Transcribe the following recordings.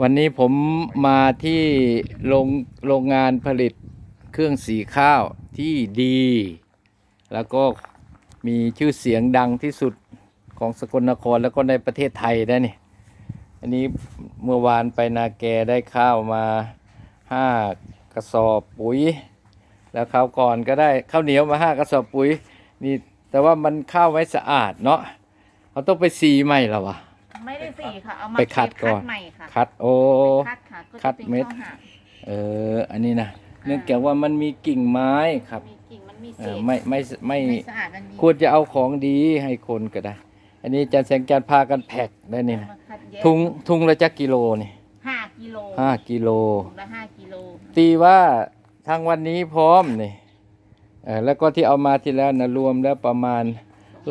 วันนี้ผมมาที่โรงโรงงานผลิตเครื่องสีข้าวที่ดี แล้วก็มีชื่อเสียงดังที่สุดของสกลนครแล้วก็ในประเทศไทยได้นี่ อันนี้เมื่อวานไปนาแกได้ข้าวมาห้ากระสอบปุ๋ย แล้วคราวก่อนก็ได้ข้าวเหนียวมาห้ากระสอบปุ๋ยนี่แต่ว่ามันข้าวไว้สะอาดเนาะเขาต้องไปสีใหม่แล้ววะ ไม่ได้สีค่ะ เอามาไปคัดก่อนใหม่ค่ะคัดโอ้ไปคัดค่ะก็คัจะดเป็นเม็ดข้าวหางเออ อันนี้นะเนื่องจากว่ามันมีกิ่งไม้ครับมีกิ่งมันมีเอเศอษไม่ไม่ไม่ไม่สะอาดมันมีควรจะเอาของดีให้คนก็ได้ อันนี้อาจารย์แสงจันทร์พากันแพ็กได้นี่นะมาคัดแยกทุงทุงละจักกิโลนี่ห้ากิโลห้ากิโลถุงละห้ากิโลตีว่าทางวันนี้พร้อมนี่เออแล้วก็ที่เอามาที่แล้วนะรวมแล้วประมาณ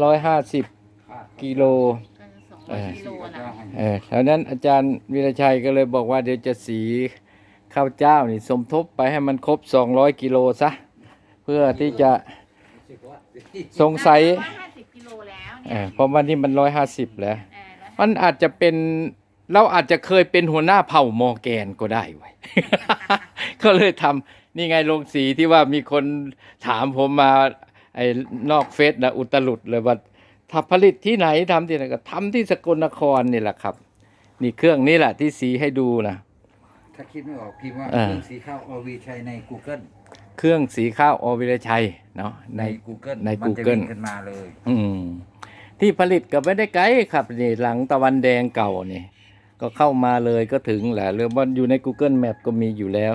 ร้อยห้าสิบกิโล ก็จะสองร้อยกิโลนะเออแล้วนั้นอาจารย์วีรชัยก็เลยบอกว่าเดี๋ยวจะสีข้าวเจ้านี่สมทบไปให้มันครบ 200 กิโลซะ เพื่อที่จะสงสัยร้อยห้าสิบกิโลแล้วเอเนี่ยอเพราะวันนี้มัน 150 แล้ว เออ150มันอาจจะเป็นเราอาจจะเคยเป็นหัวหน้าเผ่ามอร์แกนก็ได้ไว้ย ก็เลยทำนี่ไงลงสีที่ว่ามีคนถามผมมาไอ้นอกเฟซนะอุตลุดเลยว่า ถ้าผลิตที่ไหนทำที่ไหนก็ทำที่สกลนครนี่แหละครับ นี่เครื่องนี้แหละที่สีให้ดูนะ ถ้าคิดไม่ออกพิมพ์ว่าอ่าเครื่องสีข้าวอวีชัยใน Google เครื่องสีข้าวอวิรชัยเนาะในใน Google ในมันจะ Google วิ่งขึ้นมาเลย อืมที่ผลิตก็ไม่ได้ไกลครับนี่หลังตะวันแดงเก่านี่ ก็เข้ามาเลยก็ถึงแหละหรือว่าอยู่ใน Google Map ก็มีอยู่แล้ว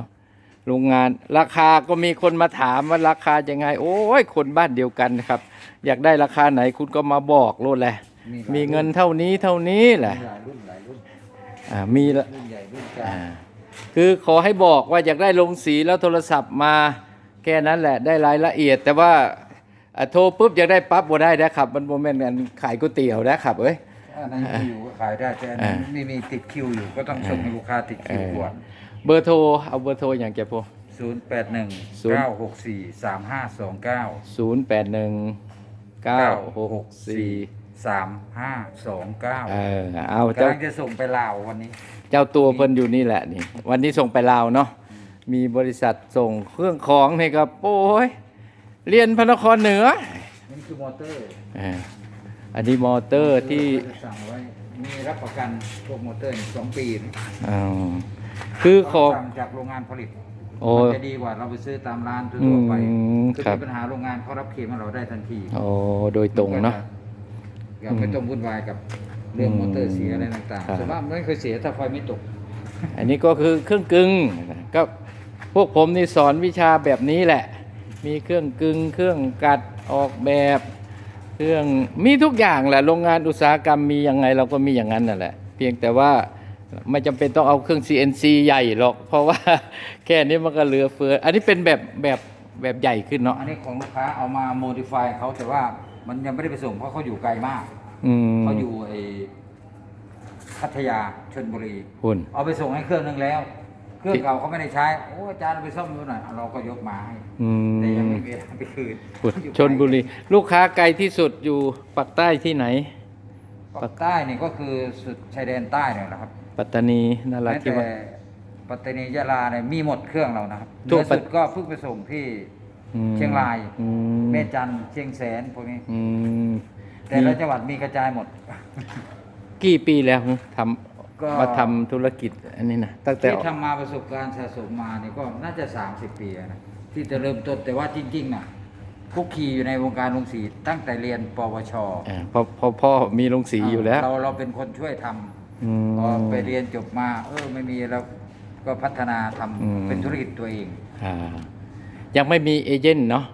โรงงานราคาก็มีคนมาถามว่าราคายังไง โอ้ยคนบ้านเดียวกันครับ อยากได้ราคาไหนคุณก็มาบอกโลดแหละหลายมีเงินเท่านี้เท่านี้แหละมีหลายรุ่นหลายรุ่นอ่ามีละรุ่นใหญ่รุ่นกลาอ่างคือขอให้บอกว่าอยากได้ลงสีแล้วโทรศัพท์มาแค่นั้นแหละได้รายละเอียด แต่ว่าอ่าโทรปุ๊บอยากได้ปั๊บบ่ได้นะครับ มันโมเมนต์กันขายก๋วยเตี๋ยวนะครับเอ้ย อันนั้นคิวก็ขายได้แต่อันนี้อ่าไม่มีติดคิวอยู่ก็ต้องส่งให้ลูกค้าติดคิวก่อน เบอร์โทรเอาเบอร์โทรอย่างแกพอศูนย์แปดหนึ่งศูนย์เก้าหกสี่สามห้าสองเก้าศูนย์แปดหนึ่งเก้าหกสี่สามห้าสองเก้าเออเอาเจ้ากำลังจะส่งไปลาววันนี้ เจ้าตัวเพิ่นอยู่นี่แหละนี่ วันนี้ส่งไปลาวเนาะมีบริษัทส่งเครื่องของนี่ครับโอ้ยเรียนพระนครเหนือนี่คือมอเตอร์เอออันนี้มอเตอร์ที่สั่งไว้ มีรับประกันพวกมอเตอร์นี่สองปีนะอ๋อ คือขอสั่งจากโรงงานผลิตโอ้มันจะดีกว่าเราไปซื้อตามร้านทั่วๆไปอืมคือครับ มีปัญหาโรงงานเขารับเคลมให้เราได้ทันทีโอ้โดยตรงเนาะ อย่าไปต้องวุ่นวายกับเรื่องมอเตอร์เสียอะไรต่างครับ ๆส่วนมากไม่เคยเสียถ้าไฟไม่ตก อันนี้ก็คือเครื่องกึ่งก็พวกผมนี่สอนวิชาแบบนี้แหละ มีเครื่องกึ่งเครื่องกัดออกแบบ เครื่องมีทุกอย่างแหละโรงงานอุตสาหกรรมมียังไงเราก็มีอย่างนั้นนั่นแหละ เพียงแต่ว่า ไม่จำเป็นต้องเอาเครื่อง CNC ใหญ่หรอก เพราะว่าแค่นี้มันก็เหลือเฟือ อันนี้เป็นแบบแบบแบบใหญ่ขึ้นเนาะอันนี้ของลูกค้าเอามาโมดิฟายเขาแต่ว่ามันยังไม่ได้ไปส่งเพราะเขาอยู่ไกลมากอืมเขาอยู่ไอ้พัทยาชลบุรีหุ่นเอาไปส่งให้เครื่องนึงแล้ว เครื่องที่เก่าเขาไม่ได้ใช้โอ้อาจารย์เอาไปซ่อมดูหน่อยเราก็ยกมาให้อืแต่ยังมไม่มีเวลาไปคืนหุ่นอยู่ไกลชนบุรี ลูกค้าไกลที่สุดอยู่ปักใต้ที่ไหน ปากใต้นี่ก็คือสุดชายแดนใต้เนี่ยนะครับปัตตานีนราแม้ธิแต่วาสปัตตานียะลาเนี่ยมีหมดเครื่องเรานะครับเหทั่นืวอปัสุตดก็เพิ่งไปส่งที่ อืมเชียงราย อืมแม่จันทร์เชียงแสนพวกนี้ อืมแต่ละจังหวัดมีกระจายหมด กี่ปีแล้วทก็ำมาทำธุรกิจอันนี้นะตั้งแต่ที่ทำมาประสบการณ์สะสมมาเนี่ยก็น่าจะ 30 ปีแล้วนะที่จะเริ่มต้นแต่ว่าจริงๆน่ะ คุกคีอยู่ในวงการลงสีตั้งแต่เรียนปวชเออพอพอพ่อมีโรงสีอยู่แล้วเราเราเป็นคนช่วยทำอืม พอไปเรียนจบมา เออไม่มีแล้วก็พัฒนาทำอืม เป็นธุรกิจตัวเอง อ่ายังไม่มีเอเจนต์เนาะ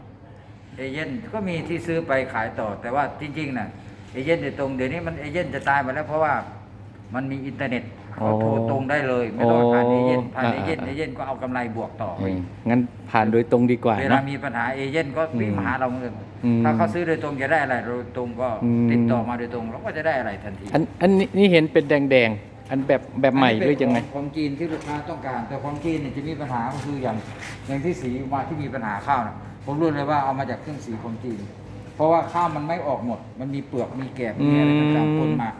เอเย่นก็มีที่ซื้อไปขายต่อ แต่ว่าจริงๆน่ะเอเย่นโดยตรงเดี๋ยวนี้มันเอเย่นจะตายไปแล้วเพราะว่ามันมีอินเทอร์เน็ต เขาโทรตรงได้เลย ไม่ต้องผ่านเอเย่นผ่านเอเย่นเอเย่นก็เอากำไรบวกต่ออืมงั้นผ่านโดยตรงดีกว่าเวลาเนาะมีปัญหาเอเย่นก็วิ่งอืมมาหาเราเลยอืมถ้าเขาซื้อโดยตรงจะได้อะไรโดยตรงก็อืมติดต่อมาโดยตรงเราก็จะได้อะไรทันที อันอันนี้นี่เห็นเป็นแดงๆอันแบบแบบใหม่หรือยังไงนนี้เป็นของของจีนที่ลูกค้าต้องการ แต่ของจีนเนี่ยจะมีปัญหาก็คืออย่างอย่างที่สีมาที่มีปัญหาข้าวนะผมรู้เลยว่าเอามาจากเครื่องสีของจีน เพราะว่าข้าวมันไม่ออกหมด มันมีเปลือกมีแกบมีอะไรต่างๆปนมา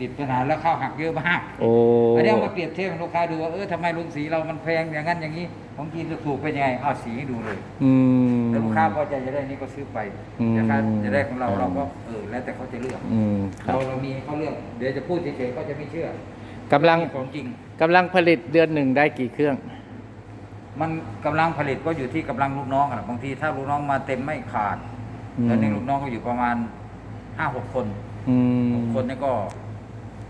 ติดปัญหาแล้วข้าวหักเยอะมากโอ้อันนี้เอามาเปรียบเทียบให้ลูกค้าดูว่าเออทำไมลุงสีเรามันแพงอย่างนั้นอย่างนี้ของกินถูกเป็นยังไงเอาสีให้ดูเลยอืม แล้วลูกค้าพอใจจะได้นี่ก็ซื้อไปอืมแต่ถ้าจะได้ของเราอืมเราก็เออแล้วแต่เขาจะเลือกอืมครัเราบเรามีให้เขาเลือกเดี๋ยวจะพูดเฉยๆเขาจะไม่เชื่อกำลังของจริง กำลังผลิตเดือนหนึ่งได้กี่เครื่อง มันกำลังผลิตก็อยู่ที่กำลังลูกน้องอะบางทีถ้าลูกน้องมาเต็มไม่ขาดอืม ตอนนี้ลูกน้องก็อยู่ประมาณห้าหกคนอืม หกคนนี่ก็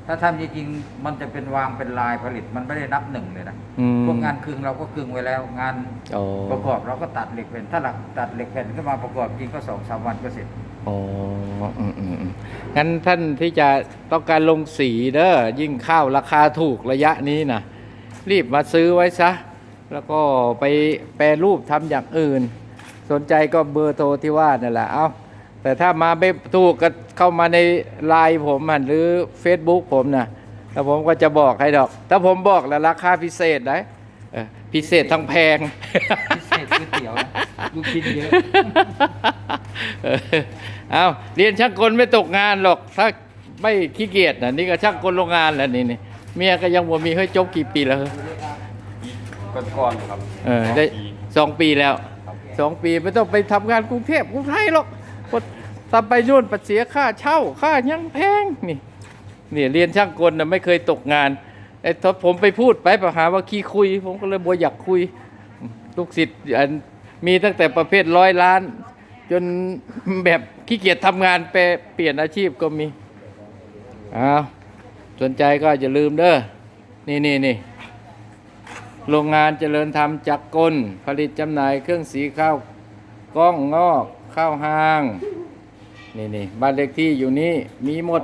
ถ้าทำจริงๆมันจะเป็นวางเป็นลายผลิตมันไม่ได้นับหนึ่งเลยนะอืม พวกงานคึงเราก็คึงไว้แล้ว งานโอ้ประกอบเราก็ตัดเหล็กแผ่นถ้าหลักตัดเหล็กแผ่นขึ้นมาประกอบจริงก็สองสามวันก็เสร็จโอ้อืมอืมอืมงั้นท่านที่จะต้องการลงสีเด้อยิ่งข้าวราคาถูกระยะนี้นะรีบมาซื้อไว้ซะ แล้วก็ไปแปรรูปทำอย่างอื่น สนใจก็เบอร์โทรที่ว่านั่นแหละ เอา แต่ถ้ามาไม่ถูกก็เข้ามาในไลน์ผมอะหรือ Facebook ผมนะแล้วผมก็จะบอกให้ดอก ถ้าผมบอกแล้วราคาพิเศษนะเออพิเศษทั้งแพง พิเศษก๋วยเตี๋ยวนะลูกชิ้นเยอะเออเอาเรียนช่างกลไม่ตกงานหรอก ถ้าไม่ขี้เกียจนะนี่ก็ช่างกลโรงงานแล้วนี่นี่เมียก็ยังบ่มีให้จบกี่ปีแล้วก้อนๆครับ เออได้ปีสองปีแล้วสองปีไม่ต้องไปทำงานกรุงเทพกรุงไทยหรอก พราไปนู่นปัดเสียค่าเช่าค่ายังแพงนี่นี่เรียนช่างกลนะไม่เคยตกงานไอ้ถ้าผมไปพูดไปปัญหาว่าขี้คุย ผมก็เลยบ่อยากคุย ลูกศิษย์อันมีตั้งแต่ประเภทร้อยล้าน จนแบบขี้เกียจทำงานไปเปลี่ยนอาชีพก็มีอ้าวสนใจก็อย่าลืมเด้อนี่นี่นี่โรงงานเจริญธรรมจักรกลผลิตจำหน่ายเครื่องสีข้าวกล้องงอก ข้าวหาง นี่นี่บ้านเลขที่อยู่นี่มีหมด